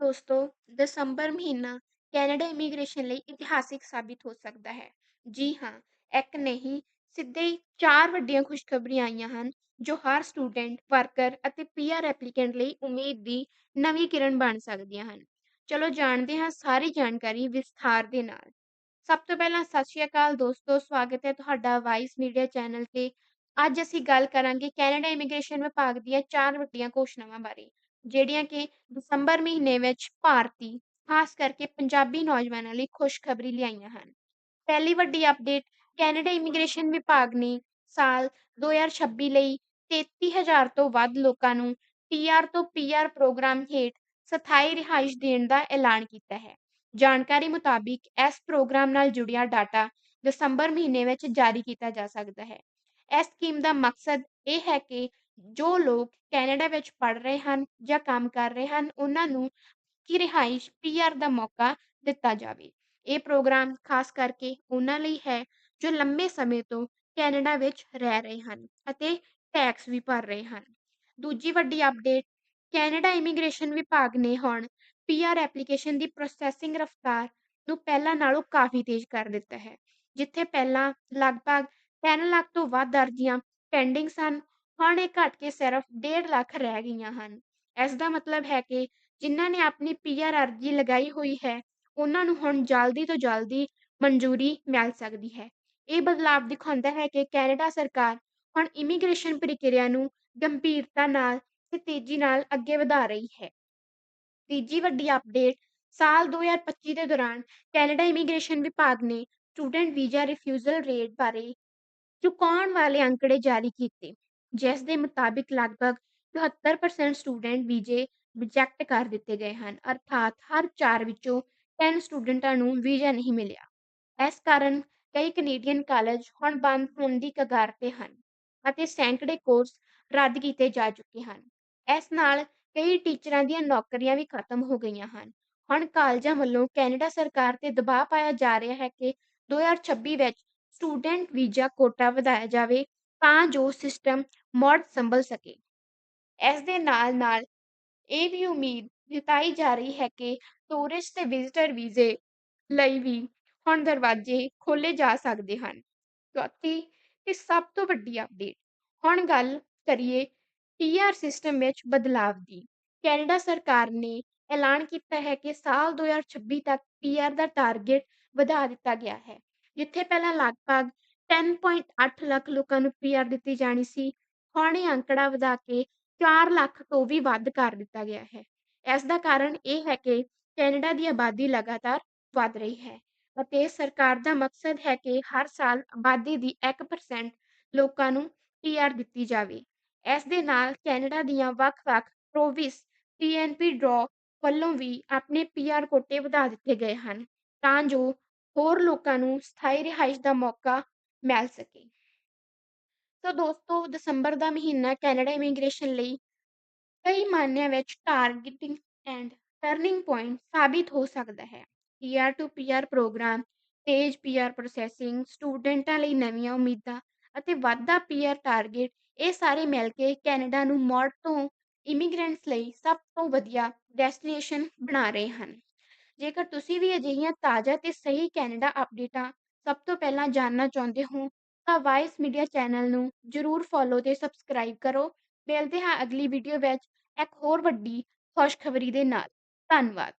ਦੋਸਤੋ, ਦਸੰਬਰ ਮਹੀਨਾ Canada immigration ਲਈ ਇਤਿਹਾਸਿਕ ਸਾਬਿਤ ਹੋ ਸਕਦਾ ਹੈ। ਜੀ ਹਾਂ, ਇੱਕ ਨਹੀਂ, ਸਿੱਧੇ ਹੀ ਚਾਰ ਵੱਡੀਆਂ ਖੁਸ਼ਖਬਰੀਆਂ ਆਈਆਂ ਹਨ, ਜੋ ਹਰ ਸਟੂਡੈਂਟ, ਵਰਕਰ ਅਤੇ ਪੀਆਰ ਐਪਲੀਕੈਂਟ ਲਈ ਉਮੀਦ ਦੀ ਨਵੀਂ ਕਿਰਨ ਬਣ ਸਕਦੀਆਂ ਹਨ। ਚਲੋ ਜਾਣਦੇ ਹਾਂ ਸਾਰੀ ਜਾਣਕਾਰੀ ਵਿਸਥਾਰ ਦੇ ਨਾਲ। ਸਭ ਤੋਂ ਪਹਿਲਾਂ ਸਤਿ ਸ਼੍ਰੀ ਅਕਾਲ ਦੋਸਤੋ, ਸਵਾਗਤ ਹੈ ਤੁਹਾਡਾ ਵਾਈਸ ਮੀਡੀਆ ਚੈਨਲ ਤੇ। ਅੱਜ ਅਸੀਂ ਗੱਲ ਕਰਾਂਗੇ ਕੈਨੇਡਾ ਇਮੀਗ੍ਰੇਸ਼ਨ ਵਿਭਾਗ ਦੀਆਂ ਚਾਰ ਵੱਡੀਆਂ ਘੋਸ਼ਣਾਵਾਂ ਬਾਰੇ। ਜਿਹੜੀਆਂ ਕਿ ਦਸੰਬਰ ਮਹੀਨੇ ਵਿੱਚ ਭਾਰਤੀ, ਖਾਸ ਕਰਕੇ ਪੰਜਾਬੀ ਨੌਜਵਾਨਾਂ ਲਈ ਖੁਸ਼ਖਬਰੀ ਲਿਆਈਆਂ ਹਨ। ਪਹਿਲੀ ਵੱਡੀ ਅਪਡੇਟ ਕੈਨੇਡਾ ਇਮੀਗ੍ਰੇਸ਼ਨ ਵਿਭਾਗ ਨੇ ਸਾਲ 2026 ਲਈ 33000 ਤੋਂ ਵੱਧ ਲੋਕਾਂ ਨੂੰ ਪੀਆਰ ਤੋਂ ਪੀਆਰ ਪ੍ਰੋਗਰਾਮ ਹੇਠ ਸਥਾਈ ਰਿਹਾਇਸ਼ ਦੇਣ ਦਾ ਐਲਾਨ ਕੀਤਾ ਹੈ। ਜਾਣਕਾਰੀ ਮੁਤਾਬਿਕ ਇਸ ਪ੍ਰੋਗਰਾਮ ਨਾਲ ਜੁੜਿਆ ਡਾਟਾ ਦਸੰਬਰ ਮਹੀਨੇ ਵਿੱਚ ਜਾਰੀ ਕੀਤਾ ਜਾ ਸਕਦਾ ਹੈ। ਇਸ ਸਕੀਮ ਦਾ ਮਕਸਦ ਇਹ ਹੈ ਕਿ ਜੋ ਲੋਕ ਕੈਨੇਡਾ ਵਿੱਚ ਪੜ੍ਹ ਰਹੇ ਹਨ ਜਾਂ ਕੰਮ ਕਰ ਰਹੇ ਹਨ, ਉਹਨਾਂ ਨੂੰ ਕੀ ਰਿਹਾਇਸ਼ ਪੀਆਰ ਦਾ ਮੌਕਾ ਦਿੱਤਾ ਜਾਵੇ। ਇਹ ਪ੍ਰੋਗਰਾਮ ਖਾਸ ਕਰਕੇ ਉਹਨਾਂ ਲਈ ਹੈ ਜੋ ਲੰਬੇ ਸਮੇਂ ਤੋਂ ਕੈਨੇਡਾ ਵਿੱਚ ਰਹਿ ਰਹੇ ਹਨ ਅਤੇ ਟੈਕਸ ਵੀ ਭਰ ਰਹੇ ਹਨ। ਦੂਜੀ ਵੱਡੀ ਅਪਡੇਟ ਕੈਨੇਡਾ ਇਮੀਗ੍ਰੇਸ਼ਨ ਵਿਭਾਗ ਨੇ ਹੁਣ ਪੀਆਰ ਐਪਲੀਕੇਸ਼ਨ ਦੀ ਪ੍ਰੋਸੈਸਿੰਗ ਰਫ਼ਤਾਰ ਨੂੰ ਪਹਿਲਾਂ ਨਾਲੋਂ ਕਾਫੀ ਤੇਜ਼ ਕਰ ਦਿੱਤਾ ਹੈ, ਜਿੱਥੇ ਪਹਿਲਾਂ ਲਗਭਗ 3 ਲੱਖ ਤੋਂ ਵੱਧ ਅਰਜ਼ੀਆਂ ਪੈਂਡਿੰਗ ਸਨ ਹੁਣ ਇਹ ਘਟ ਕੇ ਸਿਰਫ 1.5 ਲੱਖ ਰਹਿ ਗਈਆਂ ਹਨ। ਇਸ ਦਾ ਮਤਲਬ ਹੈ ਕਿ ਜਿਨ੍ਹਾਂ ਨੇ ਆਪਣੀ ਪੀਆਰ ਅਰਜ਼ੀ ਲਗਾਈ ਹੋਈ ਹੈ, ਉਹਨਾਂ ਨੂੰ ਹੁਣ ਜਲਦੀ ਤੋਂ ਜਲਦੀ ਮਨਜ਼ੂਰੀ ਮਿਲ ਸਕਦੀ ਹੈ। ਇਹ ਬਦਲਾਅ ਦਿਖਾਉਂਦਾ ਹੈ ਕਿ ਕੈਨੇਡਾ ਸਰਕਾਰ ਹੁਣ ਇਮੀਗ੍ਰੇਸ਼ਨ ਪ੍ਰਕਿਰਿਆ ਨੂੰ ਗੰਭੀਰਤਾ ਨਾਲ ਤੇ ਤੇਜ਼ੀ ਨਾਲ ਅੱਗੇ ਵਧਾ ਰਹੀ ਹੈ। ਤੀਜੀ ਵੱਡੀ ਅਪਡੇਟ, ਸਾਲ 2025 ਦੇ ਦੌਰਾਨ ਕੈਨੇਡਾ ਇਮੀਗ੍ਰੇਸ਼ਨ ਵਿਭਾਗ ਨੇ ਸਟੂਡੈਂਟ ਵੀਜ਼ਾ ਰਿਫਿਊਜ਼ਲ ਰੇਟ ਬਾਰੇ ਚੁਕਾਉਣ ਵਾਲੇ ਅੰਕੜੇ ਜਾਰੀ ਕੀਤੇ। ਜਿਸ ਦੇ ਮੁਤਾਬਿਕ ਲਗਭਗ 74% ਸਟੂਡੈਂਟ ਵੀਜ਼ੇ ਰਿਜੈਕਟ ਕਰ ਦਿੱਤੇ ਗਏ ਹਨ, ਅਰਥਾਤ ਹਰ 4 ਵਿੱਚੋਂ 3 ਸਟੂਡੈਂਟਾਂ ਨੂੰ ਵੀਜ਼ਾ ਨਹੀਂ ਮਿਲਿਆ। ਇਸ ਕਾਰਨ ਕਈ ਕੈਨੇਡੀਅਨ ਕਾਲਜ ਹੁਣ ਬੰਦ ਹੋਣ ਦੀ ਕਗਾਰ ਤੇ ਹਨ ਅਤੇ ਸੈਂਕੜੇ ਕੋਰਸ ਰੱਦ ਕੀਤੇ ਜਾ ਚੁੱਕੇ ਹਨ। ਇਸ ਨਾਲ ਕਈ ਟੀਚਰਾਂ ਦੀਆਂ ਨੌਕਰੀਆਂ ਵੀ ਖਤਮ ਹੋ ਗਈਆਂ ਹਨ। ਹੁਣ ਕਾਲਜਾਂ ਵੱਲੋਂ ਕੈਨੇਡਾ ਸਰਕਾਰ ਤੇ ਦਬਾਅ ਪਾਇਆ ਜਾ ਰਿਹਾ ਹੈ ਕਿ 2026 ਵਿੱਚ ਸਟੂਡੈਂਟ ਵੀਜ਼ਾ ਕੋਟਾ ਵਧਾਇਆ ਜਾਵੇ ਤਾਂ ਜੋ ਸਿਸਟਮ ਮੁੜ ਸੰਭਲ ਸਕੇ। ਇਸ ਦੇ ਨਾਲ ਨਾਲ ਇਹ ਵੀ ਉਮੀਦ ਜਤਾਈ ਜਾ ਰਹੀ ਹੈ ਕਿ ਟੂਰਿਸਟ ਤੇ ਵਿਜ਼ਿਟਰ ਵੀਜ਼ੇ ਲਈ ਵੀ ਹੁਣ ਦਰਵਾਜ਼ੇ ਖੋਲੇ ਜਾ ਸਕਦੇ ਹਨ। ਚੌਥੀ ਤੇ ਸਭ ਤੋਂ ਵੱਡੀ ਅਪਡੇਟ ਹੁਣ ਗੱਲ ਕਰੀਏ ਪੀਆਰ ਸਿਸਟਮ ਵਿੱਚ ਬਦਲਾਵ ਦੀ। ਕੈਨੇਡਾ ਸਰਕਾਰ ਨੇ ਐਲਾਨ ਕੀਤਾ ਹੈ ਕਿ ਸਾਲ 2026 ਤੱਕ ਪੀਆਰ ਦਾ ਟਾਰਗੇਟ ਵਧਾ ਦਿੱਤਾ ਗਿਆ ਹੈ, ਜਿੱਥੇ ਪਹਿਲਾਂ ਲਗਭਗ 10.8 ਲੱਖ ਲੋਕਾਂ ਨੂੰ ਪੀਆਰ ਦਿੱਤੀ ਜਾਣੀ ਸੀ। ਹੁਣ ਇਹ ਅੰਕੜਾ ਵਧਾ ਕੇ 4 ਲੱਖ ਤੋਂ ਵੀ ਵੱਧ ਕਰ ਦਿੱਤਾ ਗਿਆ ਹੈ। ਇਸ ਦਾ ਕਾਰਨ ਇਹ ਹੈ ਕਿ ਕੈਨੇਡਾ ਦੀ ਆਬਾਦੀ ਲਗਾਤਾਰ ਵਧ ਰਹੀ ਹੈ ਅਤੇ ਸਰਕਾਰ ਦਾ ਮਕਸਦ ਹੈ ਕਿ ਹਰ ਸਾਲ ਆਬਾਦੀ ਦੀ 1% ਲੋਕਾਂ ਨੂੰ ਪੀਆਰ ਦਿੱਤੀ ਜਾਵੇ। ਇਸ ਦੇ ਨਾਲ ਕੈਨੇਡਾ ਦੀਆਂ ਵੱਖ-ਵੱਖ ਪ੍ਰੋਵਿੰਸ ਪੀਐਨਪੀ ਡਰਾ ਵੱਲੋਂ ਵੀ ਆਪਣੇ ਪੀਆਰ ਕੋਟੇ ਵਧਾ ਦਿੱਤੇ ਗਏ ਹਨ, ਤਾਂ ਜੋ ਹੋਰ ਲੋਕਾਂ ਨੂੰ ਸਥਾਈ ਰਿਹਾਇਸ਼ ਦਾ ਮੌਕਾ ਮਿਲ ਸਕੇ। ਸੋ ਦੋਸਤੋ, ਦਸੰਬਰ ਦਾ ਮਹੀਨਾ ਕੈਨੇਡਾ ਇਮੀਗ੍ਰੇਸ਼ਨ ਲਈ ਕਈ ਮਾਨਿਆਂ ਵਿੱਚ ਟਾਰਗੇਟਿੰਗ ਐਂਡ ਟਰਨਿੰਗ ਪੁਆਇੰਟ ਸਾਬਿਤ ਹੋ ਸਕਦਾ ਹੈ। ਪੀਆਰ ਟੂ ਪੀਆਰ ਪ੍ਰੋਗਰਾਮ, ਤੇਜ਼ ਪੀਆਰ ਪ੍ਰੋਸੈਸਿੰਗ, ਸਟੂਡੈਂਟਾਂ ਲਈ ਨਵੀਆਂ ਉਮੀਦਾਂ ਅਤੇ ਵਾਧਾ ਪੀਆਰ ਟਾਰਗੇਟ, ਇਹ ਸਾਰੇ ਮਿਲ ਕੇ ਕੈਨੇਡਾ ਨੂੰ ਮੋੜ ਤੋਂ ਇਮੀਗ੍ਰੈਂਟਸ ਲਈ ਸਭ ਤੋਂ ਵਧੀਆ ਡੈਸਟੀਨੇਸ਼ਨ ਬਣਾ ਰਹੇ ਹਨ। ਜੇਕਰ ਤੁਸੀਂ ਵੀ ਅਜਿਹੀਆਂ ਤਾਜ਼ਾ ਤੇ ਸਹੀ ਕੈਨੇਡਾ ਅਪਡੇਟਾਂ ਸਭ ਤੋਂ ਪਹਿਲਾਂ ਜਾਣਨਾ ਚਾਹੁੰਦੇ ਹੋ ਤਾਂ ਵਾਇਸ ਮੀਡੀਆ ਚੈਨਲ ਨੂੰ ਜਰੂਰ ਫੋਲੋ ਤੇ ਸਬਸਕ੍ਰਾਈਬ ਕਰੋ। ਮਿਲਦੇ ਹਾਂ ਅਗਲੀ ਵੀਡੀਓ ਵਿੱਚ ਇੱਕ ਹੋਰ ਵੱਡੀ ਖੁਸ਼ਖਬਰੀ ਦੇ ਨਾਲ। ਧੰਨਵਾਦ।